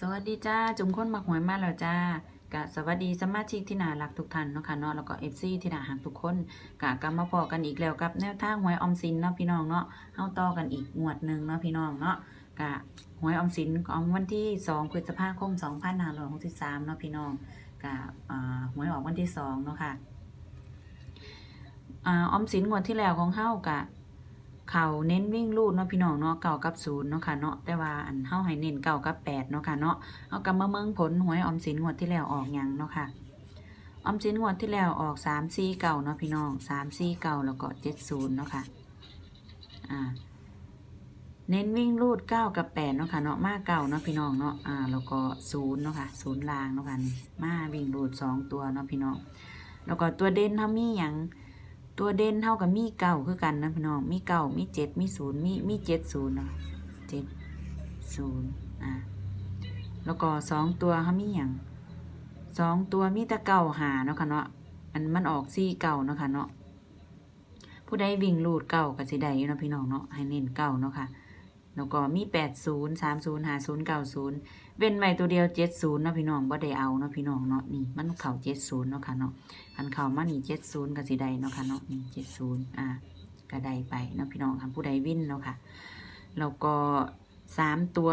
สวัสดีจ้า จุมค้นมักหวยมาแล้วจ้ากะสวัสดีสมาชิกที่น่ารักทุกท่านเนาะค่ะเนาะแล้วก็เอฟซีที่น่าหักทุกคนกะกลับมาพอกันอีกแล้วกับแนวทางหวยออมสินเนาะพี่น้องเนาะเฮาต่อกันอีกงวดหนึ่งเนาะพี่น้องเนาะกะหวยออมสินของวันที่ 2 พฤษภาคม 2563เนาะพี่น้องกะอ่าหวยออกวันที่2เนาะค่ะอ่าออมสินงวดที่แล้วของเฮากะ เขาเน้นวิ่งลูดเนาะพี่น้องเนาะเก่ากับศูนย์เนาะค่ะเนาะแต่ว่าอันเฮาให้เน้นเก่ากับแปดเนาะค่ะเนาะเอากำมาเมืองผลหวยออมสินงวดที่แล้วออกยังเนาะค่ะออมสินงวดที่แล้วออกสามสี่เก่าเนาะพี่น้องสามสี่เก่าแล้วก็เจ็ดศูนย์เนาะค่ะอ่าเน้นวิ่งลูดเก้ากับแปดเนาะค่ะเนาะมาเก่าเนาะพี่น้องเนาะอ่าแล้วก็ศูนย์เนาะค่ะศูนย์ลางเนาะค่ะนี่มาวิ่งลูดสองตัวเนาะพี่น้องแล้วก็ตัวเด่นถ้ามีหยัง ตัวเด่นเท่ากับมีเก่าคือกันนะพี่น้อง มีเก่ามีเจ็ดมีศูนย์มีมีเจ็ดศูนย์เนาะเจ็ดศูนย์อะแล้วก็สองตัวเขามีอย่างสองตัวมีตะเก่าหาเนาะค่ะเนาะอันมันออกซี่เก่าเนาะค่ะเนาะผู้ใดวิ่งลูดเก่ากับสีใดอยู่เนาะพี่น้องเนาะให้เน้นเก่าเนาะค่ะ แล้วก็มีแปดศูนย์สามศูนย์หาศูนย์เก้าศูนย์เว้นไว้ตัวเดียวเจ็ดศูนย์เนาะพี่น้องบ่ได้เอาเนาะพี่น้องเนาะนี่มันเข่าเจ็ดศูนย์เนาะค่ะเนาะอันเข้ามานี่เจ็ดศูนย์กับสีใดเนาะค่ะเนาะนี่เจ็ดศูนย์อ่าก็ได้ไปเนาะพี่น้องค่ะผู้ใดวินเนาะค่ะแล้วก็สามตัว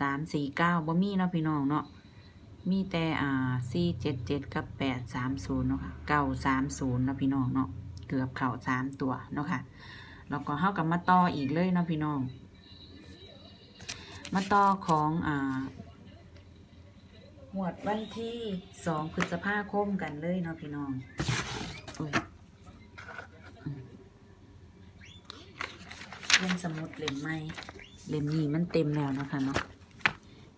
สามสี่เก้าบ่มีเนาะพี่น้องเนาะมีแต่อ่าสี่เจ็ดเจ็ดกับแปดสามศูนย์เนาะค่ะเก้าสามศูนย์เนาะพี่น้องเนาะเกือบเข่าสามตัวเนาะค่ะแล้วก็เข้ากับมาต่ออีกเลยเนาะพี่น้อง มาต่อของอ่าหมวดวันที่สองพฤษภาคมกันเลยเนาะพี่น้องอุ้ยเปลี่ยนสมุดเล่มใหม่เล่มนี้มันเต็มแล้วนะคะเนาะ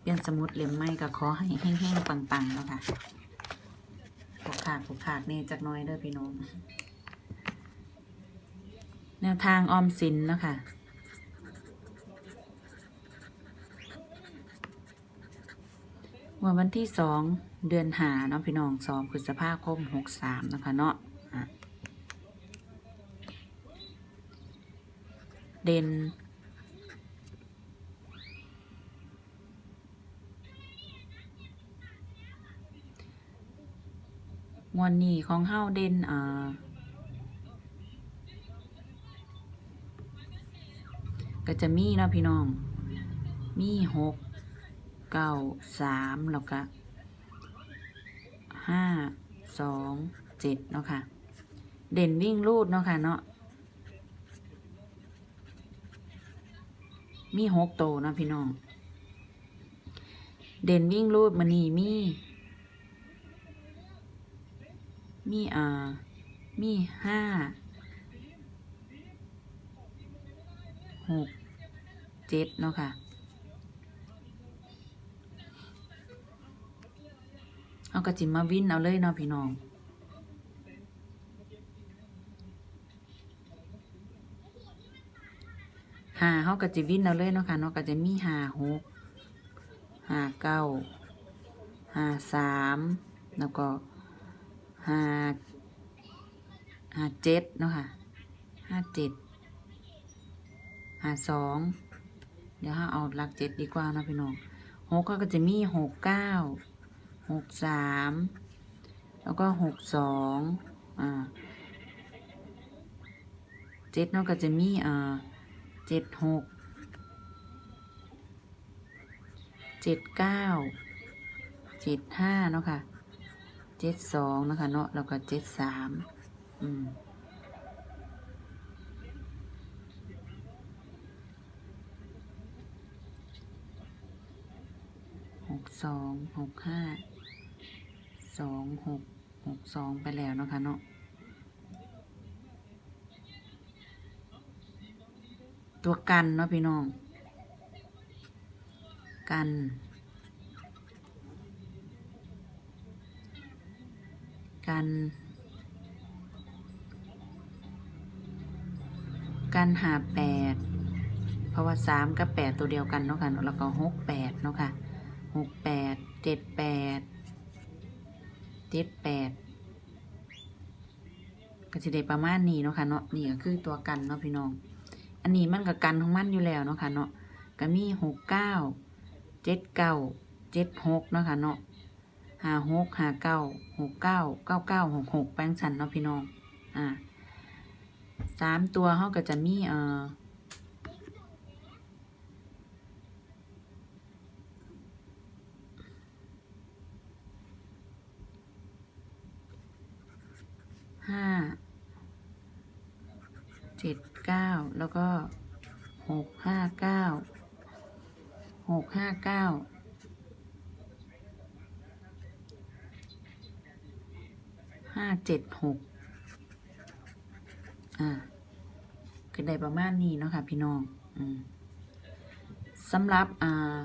เปลี่ยนสมุดเล่มใหม่ก็ขอให้แห้งๆปังๆเนาะค่ะผูกขาดผูกขาดนี่จักหน้อยเด้อพี่น้องแนวทางออมสินเนาะค่ะ วันวันที่สองเดือนหาเนาะพี่น้องสองพฤษภาคมหกสามนะคะเนาะเด่นงวันนี้ของเฮาเด่นอ่าก็จะมีเนาะพี่น้อง มีหก เก้าสามแล้วก็ห้าสองเจ็ดเนาะค่ะ เด่นวิ่งรูดเนาะค่ะเนาะมีหกโตนะพี่น้อง เด่นวิ่งรูดมันนี่มี มีอ่า มีห้าหกเจ็ดเนาะค่ะ เอากระจิมมาวินเอาเลยเนาะพี่น้อง หาเขากระจิวินเอาเลยเนาะค่ะเนาะก็จะมีหาหกหาเก้าหาสามแล้วก็หาหาเจ็ดเนาะค่ะห้าเจ็ดหาสองเดี๋ยวห้าเอาหลักเจ็ดดีกว่านาะพี่น้องหกเขาก็จะมีหกเก้า หกสามแล้วก็หกสองอ่าเจ็ดเนาะก็จะมีอ่าเจ็ดหกเจ็ดเก้าเจ็ดห้าเนาะค่ะเจ็ดสองนะคะเนาะแล้วก็เจ็ดสามอืมหกสองหกห้า สองหกหกสองไปแล้วเนาะคะเนาะตัวกันเนาะพี่น้อง กันกัน กันหาแปดเพราะว่าสามกับแปดตัวเดียวกันเนาะค่ะแล้วก็หกแปดเนาะค่ะหกแปดเจ็ดแปด เจ็ดแปดก็จะได้ประมาณนี้เนาะค่ะเนาะนี่ก็คือตัวกันเนาะพี่น้อง อันนี้มันกับกันของมันอยู่แล้วเนาะค่ะเนาะก็มีหกเก้าเจ็ดเก้าเจ็ดหกเนาะค่ะเนาะห้าหกห้าเก้าหกเก้าเก้าเก้าหกหกแปลงสันเนาะพี่น้องอ่าสามตัวเขาก็จะมีเอ่อ ห้าเจ็ดเก้าแล้วก็หกห้าเก้าหกห้าเก้าห้าเจ็ดหกอ่าก็ได้ประมาณนี้เนาะค่ะพี่น้อง อืมสำหรับ อ่า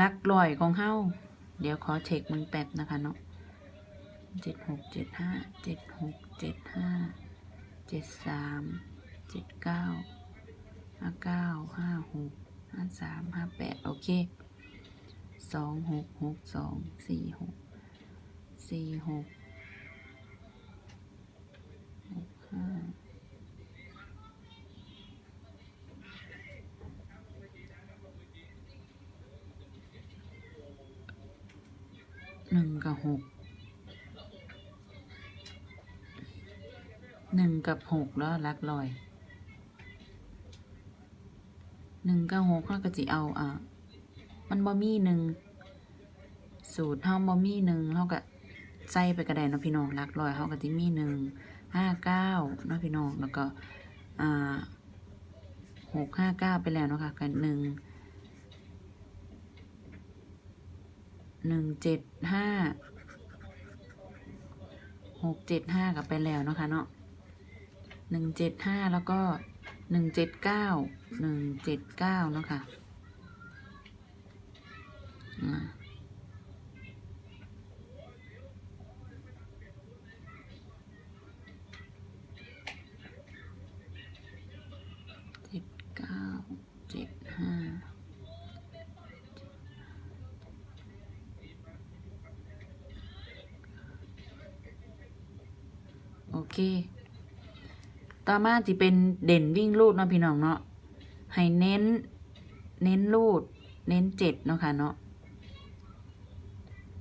ลักลอยของเฮา เดี๋ยวขอเช็คมึงแป๊บนะคะเนาะเจ็ดหกเจ็ดห้าเจ็ดหกเจ็ดห้าเจ็ดสามเจ็ดเก้าห้าเก้าห้าหกห้าสามห้าแปดโอเคสองหกหกสองสี่หกสี่หกหกห้า หนึ่งกับหกหนึ่งกับหกแล้วลักลอยหนึ่งกับหกเขาก็จะเอาอะมันบ่มีหนึ่งสูตรเฮาบ่มีหนึ่งเขาก็ใส่ไปกระไดเนาะพี่น้องลักลอยเขาก็จะมีหนึ่งห้าเก้าเนาะพี่น้องแล้วก็อ่าหกห้าเก้าไปแล้วเนาะค่ะกันหนึ่ง หนึ่งเจ็ดห้าหกเจ็ดห้ากับไปแล้วเนาะคะเนาะหนึ่งเจ็ดห้าแล้วก็หนึ่งเจ็ดเก้าหนึ่งเจ็ดเก้าเนาะค่ะอ่ เค ต่อมาที่เป็นเด่นวิ่งลูดเนาะพี่น้องเนาะ ให้เน้น เน้นลูด เน้นเจ็ดเนาะค่ะเนาะ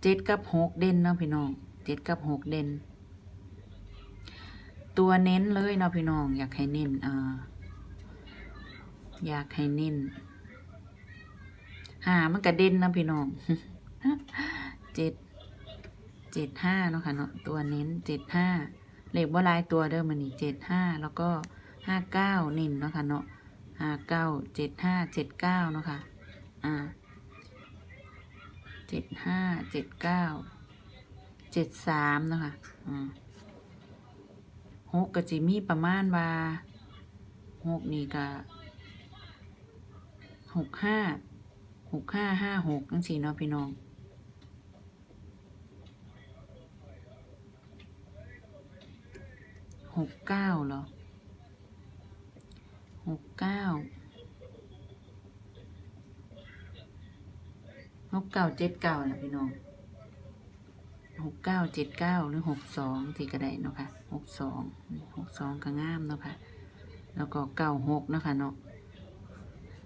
เจ็ดกับหกเด่นเนาะพี่น้องเจ็ดกับหกเด่น ตัวเน้นเลยเนาะพี่น้อง อยากให้เน้นอ่าอยากให้เน้นหามันกระเด่นนะพี่น้องเจ็ดเจ็ดห้าเนาะค่ะเนาะตัวเน้นเจ็ดห้า เลขว่าลายตัวเดิมมันนี่เจ็ดห้าแล้วก็ห้าเก้านินเนาะค่ะเนาะห้าเก้าเจ็ดห้าเจ็ดเก้าเนาะค่ะอ่าเจ็ดห้าเจ็ดเก้าเจ็ดสามเนาะค่ะอืมหกกะจิมีประมาณว่าหกนี่ก็หกห้าหกห้าห้าหกจังสี่เนาะพี่น้อง หกเก้าเหรอหกเก้าหกเก้าเจ็ดเก้าแหละพี่น้องหกเก้าเจ็ดเก้าหรือหกสองที่กระไดเนาะค่ะหกสองหกสองก็งามเนาะค่ะ แล้วก็เก้าหกเนาะค่ะเนาะ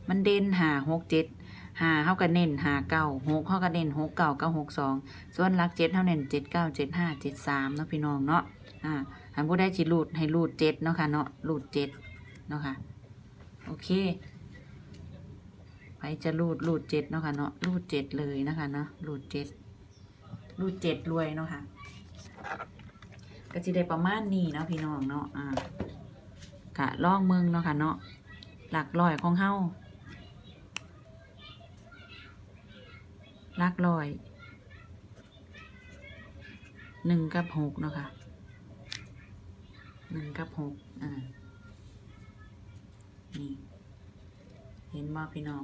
มันเด่นหาหกเจ็ดหาเขาก็เน้นหาเก้าหกเขาก็เน้นหกเก้าเก้าหกสองส่วนลักเจ็ดเขาเน้นเจ็ดเก้าเจ็ดห้าเจ็ดสามเนาะพี่น้องเนาะ อ่าหันผู้ได้จิรูดให้รูดเจ็ดเนาะค่ะเนาะรูดเจ็ดเนาะค่ะ โอเคไปจะรูดรูดเจ็ดเนาะค่ะเนาะรูดเจ็ดเลยนะคะเนาะรูดเจ็ดรูดเจ็ดรวยเนาะค่ะ ก็จะได้ประมาณนี้เนาะพี่น้องเนาะอ่ากะล่องเมืองเนาะค่ะเนาะหลักลอยของเฮาหลักลอยหนึ่งกับหกเนาะค่ะ หนึ่งกับหกอ่า นี่ เห็นบ่พี่น้อง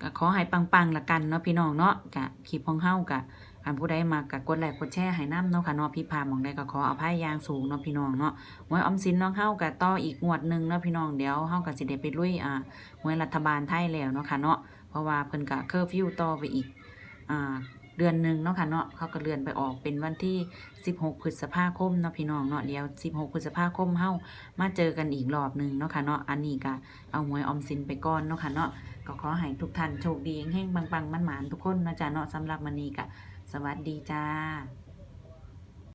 ก็ขอให้ปังๆละกันเนาะพี่น้องเนาะกะคลิปของเฮากะอันผู้ใดมากะกดไลค์กดแชร์ให้น้ำเนาะค่ะเนาะพี่พามองใดก็ขออภัยอย่างสูงเนาะพี่น้องเนาะหวยออมสินน้องเฮากะต่ออีกงวดหนึ่งเนาะพี่น้องเดี๋ยวเฮากะสิได้ไปลุยอ่าหวยรัฐบาลไทยแล้วเนาะค่ะเนาะเพราะว่าเพิ่นกะเคอร์ฟิวต่อไปอีกอ่า เดือนหนึ่งเนาะค่ะเนาะเขาก็เลื่อนไปออกเป็นวันที่ 16 พฤษภาคมเนาะพี่น้องเนาะเดี๋ยว 16 พฤษภาคมเฮามาเจอกันอีกรอบหนึ่งเนาะค่ะเนาะอันนี้ก็เอาหวยออมสินไปก่อนเนาะค่ะเนาะก็ขอให้ทุกท่านโชคดีแห้งๆปังๆมันหมานทุกคนนะจ๊ะเนาะสำหรับมันนี้ก็สวัสดีจ้า